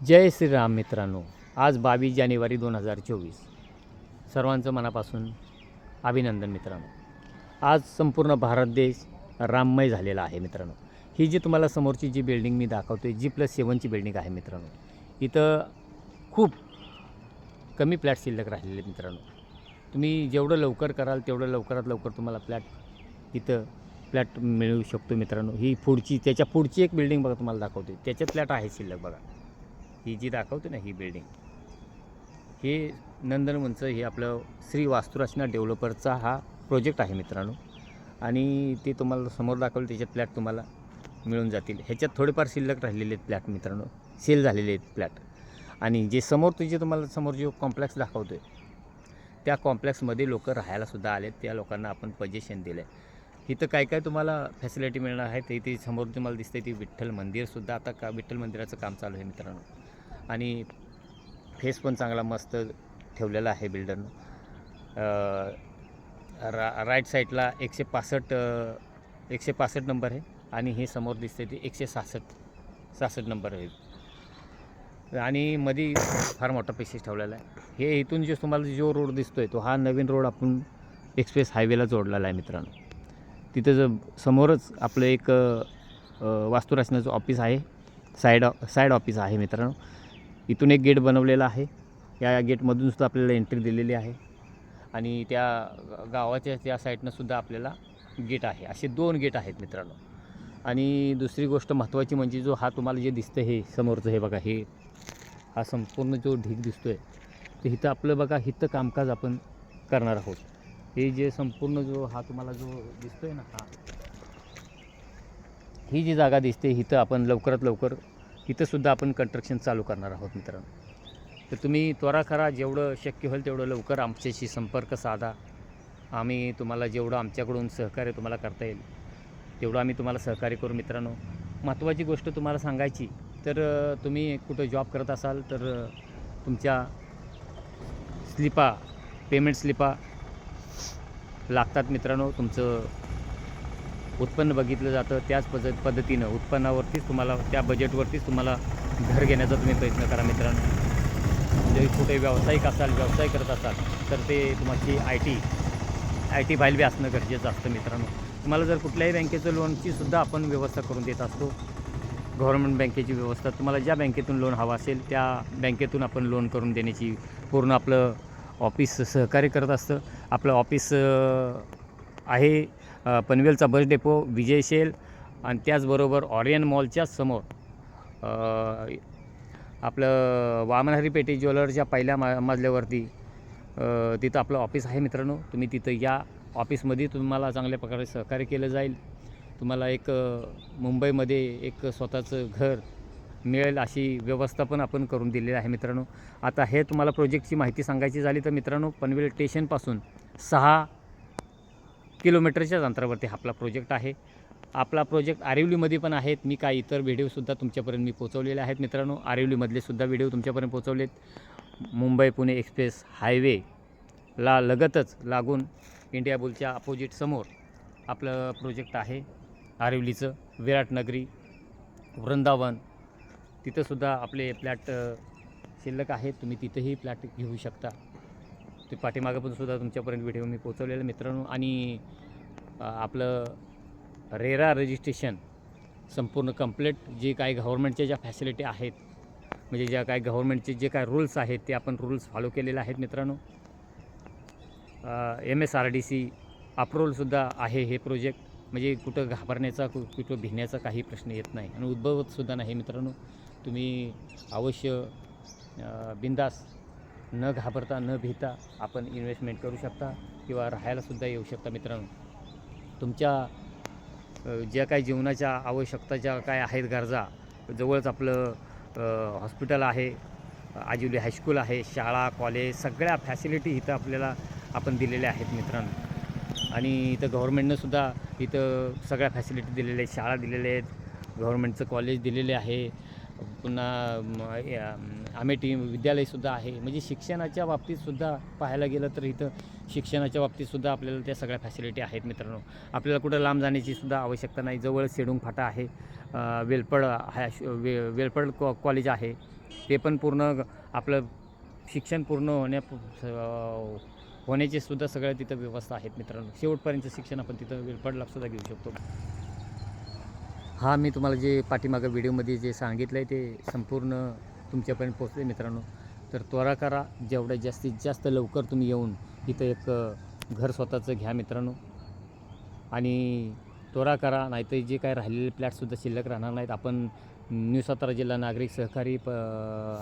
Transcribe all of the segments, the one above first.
जय श्रीराम मित्रांनो आज बावीस जानेवारी दोन हजार चोवीस. सर्वांचं मनापासून अभिनंदन मित्रांनो. आज संपूर्ण भारत देश राममय झालेला आहे मित्रांनो. ही जी तुम्हाला समोरची जी बिल्डिंग मी दाखवते जी प्लस सेवनची बिल्डिंग आहे मित्रांनो. इथं खूप कमी फ्लॅट शिल्लक राहिलेले मित्रांनो. तुम्ही जेवढं लवकर कराल तेवढं लवकरात लवकर तुम्हाला फ्लॅट इथं फ्लॅट मिळू शकतो मित्रांनो. ही पुढची त्याच्या पुढची एक बिल्डिंग बघा तुम्हाला दाखवते त्याच्यात फ्लॅट आहे शिल्लक बघा. ही जी दाखवते ना ही बिल्डिंग हे नंदनवनचं हे आपलं श्री वास्तुरचना डेव्हलपरचा हा प्रोजेक्ट आहे मित्रांनो. आणि ते तुम्हाला समोर दाखवलं त्याच्यात फ्लॅट तुम्हाला मिळून जातील. ह्याच्यात थोडेफार शिल्लक राहिलेले आहेत फ्लॅट मित्रांनो. सेल झालेले आहेत फ्लॅट आणि जे समोर तुझे तुम्हाला समोर जो कॉम्प्लेक्स दाखवतो आहे त्या कॉम्प्लेक्समध्ये लोक राहायलासुद्धा आले त्या लोकांना आपण पजेशन दिलं आहे इथं काय काय तुम्हाला फॅसिलिटी मिळणार आहे ते इथे समोर तुम्हाला दिसते ती विठ्ठल मंदिरसुद्धा आता का विठ्ठल मंदिराचं काम चालू आहे मित्रांनो. आणि फेस पण चांगला मस्त ठेवलेला आहे बिल्डरनं रा राईट साईडला एकशे पासष्ट एकशे पासष्ट नंबर आहे आणि हे समोर दिसते ते एकशे सहासष्ट सहासष्ट नंबर आहे. आणि मध्ये फार मोठा पेशेस ठेवलेला आहे. हे इथून जो तुम्हाला जो रोड दिसतो आहे तो हा नवीन रोड आपण एक्सप्रेस हायवेला जोडलेला आहे मित्रांनो. तिथं ज समोरच आपलं एक वास्तुरचनाचं ऑफिस आहे. साईड साईड ऑफिस आहे मित्रांनो. इथून एक गेट बनवलेला आहे. या गेटमधून सुद्धा आपल्याला एंट्री दिलेली आहे. आणि त्या गावाच्या त्या साईडनं सुद्धा आपल्याला गेट आहे. असे दोन गेट आहेत मित्रांनो. आणि दुसरी गोष्ट महत्त्वाची म्हणजे जो हा तुम्हाला जे दिसतं हे समोरचं हे बघा हे हा संपूर्ण जो ढीग दिसतो आहे तर इथं आपलं बघा इथं कामकाज आपण करणार आहोत. हे जे संपूर्ण जो हा तुम्हाला जो दिसतोय ना हा ही जी जागा दिसते इथं आपण लवकरात लवकर इथंसुद्धा आपण कन्स्ट्रक्शन चालू करणार आहोत मित्रांनो. तर तुम्ही त्वरा करा जेवढं शक्य होईल तेवढं लवकर आमच्याशी संपर्क साधा. आम्ही तुम्हाला जेवढं आमच्याकडून सहकार्य तुम्हाला करता येईल तेवढं आम्ही तुम्हाला सहकार्य करू मित्रांनो. महत्त्वाची गोष्ट तुम्हाला सांगायची तर तुम्ही कुठं जॉब करत असाल तर तुमच्या स्लिपा पेमेंट स्लिपा लागतात मित्रांनो. तुमचं उत्पन्न बघितलं जातं त्याच पद पद्धतीनं उत्पन्नावरतीच तुम्हाला त्या बजेटवरतीच तुम्हाला घर घेण्याचा तुम्ही प्रयत्न करा मित्रांनो. जरी कुठे व्यावसायिक असाल व्यवसाय करत असाल तर ते तुमची I T I T file बी असणं गरजेचं असतं मित्रांनो. तुम्हाला जर कुठल्याही बँकेचं लोनची सुद्धा आपण व्यवस्था करून देत असतो गव्हर्नमेंट बँकेची व्यवस्था तुम्हाला ज्या बँकेतून लोन हवं असेल त्या बँकेतून आपण लोन करून देण्याची पूर्ण आपलं ऑफिस सहकार्य करत असतं. आपलं ऑफिस आहे पनवेलचा बस डेपो विजय शेल आणि त्याचबरोबर ऑरियन मॉलच्याच समोर आपलं वामनहरी पेटी ज्वेलरच्या पहिल्या मा मजल्यावरती तिथं आपलं ऑफिस आहे मित्रांनो. तुम्ही तिथं या ऑफिसमध्ये तुम्हाला चांगल्या प्रकारे सहकार्य केलं जाईल. तुम्हाला एक मुंबईमध्ये एक स्वतःचं घर मिळेल अशी व्यवस्था पण आपण करून दिलेली आहे मित्रांनो. आता हे तुम्हाला प्रोजेक्टची माहिती सांगायची झाली तर मित्रांनो पनवेल स्टेशनपासून सहा किलोमीटरच्याच अंतरावरती आपला प्रोजेक्ट आहे. आपला प्रोजेक्ट आरिवलीमध्ये पण आहेत. मी काही इतर व्हिडिओसुद्धा तुमच्यापर्यंत मी पोचवलेले आहेत मित्रांनो. आरिवलीमधले सुद्धा व्हिडिओ तुमच्यापर्यंत पोचवलेत मुंबई पुणे एक्सप्रेस हायवेला लगतच लागून इंडिया बुलच्या अपोजिट समोर आपलं प्रोजेक्ट आहे. आरिवलीचं विराटनगरी वृंदावन. तिथंसुद्धा आपले फ्लॅट शिल्लक आहेत. तुम्ही तिथंही फ्लॅट घेऊ शकता. ते पाठीमागं पण सुद्धा तुमच्यापर्यंत व्हिडिओ मी पोचवलेला मित्रांनो. आणि आपलं रेरा रजिस्ट्रेशन संपूर्ण कंप्लीट. जे काही गव्हर्नमेंटच्या ज्या फॅसिलिटी आहेत म्हणजे ज्या काय गव्हर्नमेंटचे जे काय रूल्स आहेत ते आपण रूल्स फॉलो केलेले आहेत मित्रांनो. M S R D C अप्रूव्हलसुद्धा आहे हे प्रोजेक्ट म्हणजे कुठं घाबरण्याचा कु- कुठं भिण्याचा काही प्रश्न येत नाही. आणि उद्भवतसुद्धा नाही मित्रांनो. तुम्ही अवश्य बिंदास न घाबरता न भीता आपण इन्व्हेस्टमेंट करू शकता किंवा राहायलासुद्धा येऊ शकता मित्रांनो. तुमच्या ज्या काही जीवनाच्या आवश्यकता ज्या काय आहेत गरजा जवळच आपलं हॉस्पिटल आहे आजिवली हायस्कूल आहे शाळा कॉलेज सगळ्या फॅसिलिटी इथं आपल्याला आपण दिलेल्या आहेत मित्रांनो. आणि इथं गव्हर्मेंटनंसुद्धा इथं सगळ्या फॅसिलिटी दिलेल्या आहेत शाळा दिलेल्या आहेत गव्हर्मेंटचं कॉलेज दिलेले आहे पुन्हा आमेटी या, विद्यालयसुद्धा आहे. म्हणजे शिक्षणाच्या बाबतीतसुद्धा पाहायला गेलं तर इथं शिक्षणाच्या बाबतीतसुद्धा आपल्याला त्या सगळ्या फॅसिलिटी आहेत मित्रांनो. आपल्याला कुठं लांब जाण्याची सुद्धा आवश्यकता नाही. जवळ सेडूंग फाटा आहे. वेलपड हा वे वेलपड कॉ कॉलेज आहे. ते पण पूर्ण ग- आपलं शिक्षण पूर्ण होण्या अं, होण्याची सुद्धा सगळ्या तिथं व्यवस्था आहेत मित्रांनो. शेवटपर्यंत शिक्षण आपण तिथं वेलपडलासुद्धा सुद्धा घेऊ शकतो. हा मी तुम्हाला जे पाठीमागं व्हिडिओमध्ये जे सांगितलं आहे ते संपूर्ण तुमच्यापर्यंत पोचले मित्रांनो. तर त्वरा करा जेवढ्या जास्तीत जास्त लवकर तुम्ही येऊन इथं एक घर स्वतःचं घ्या मित्रांनो. आणि त्वरा करा नाहीतर जे काय राहिलेले फ्लॅटसुद्धा शिल्लक राहणार नाहीत. आपण न्यू सातारा जिल्हा नागरिक सहकारी प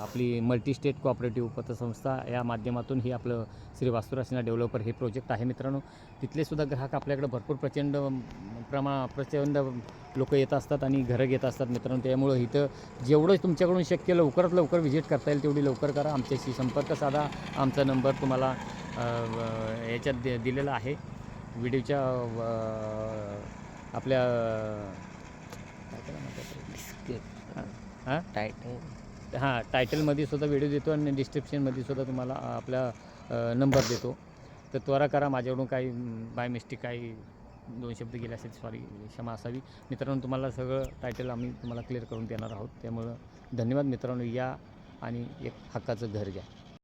आपली मल्टी स्टेट कोऑपरेटिव्ह पतसंस्था या माध्यमातून ही आपलं श्री वास्तुरासिना डेव्हलपर हे प्रोजेक्ट आहे मित्रांनो. तिथलेसुद्धा ग्राहक आपल्याकडे भरपूर प्रचंड प्रमा प्रचंड लोक येत असतात आणि घरं घेत असतात मित्रांनो. त्यामुळं इथं जेवढं तुमच्याकडून शक्य लवकरात लवकर व्हिजिट करता येईल तेवढी लवकर करा. आमच्याशी संपर्क साधा. आमचा नंबर तुम्हाला याच्यात दि दिलेला आहे. व्हिडिओच्या व- आपल्या म्हणतात? हां? टायटल हां टायटलमध्ये सुद्धा व्हिडिओ देतो आणि डिस्क्रिप्शनमध्ये सुद्धा तुम्हाला आपला नंबर देतो. तर त्वरा करा माझ्याकडून काही बाय मिस्टेक काही दोन शब्द गेले असेल सॉरी क्षमा असावी. मित्रांनो तुम्हाला सगळं टायटल आम्ही तुम्हाला क्लिअर करून देणार आहोत. त्यामुळं धन्यवाद मित्रांनो या आणि एक हक्काचं घर घ्या.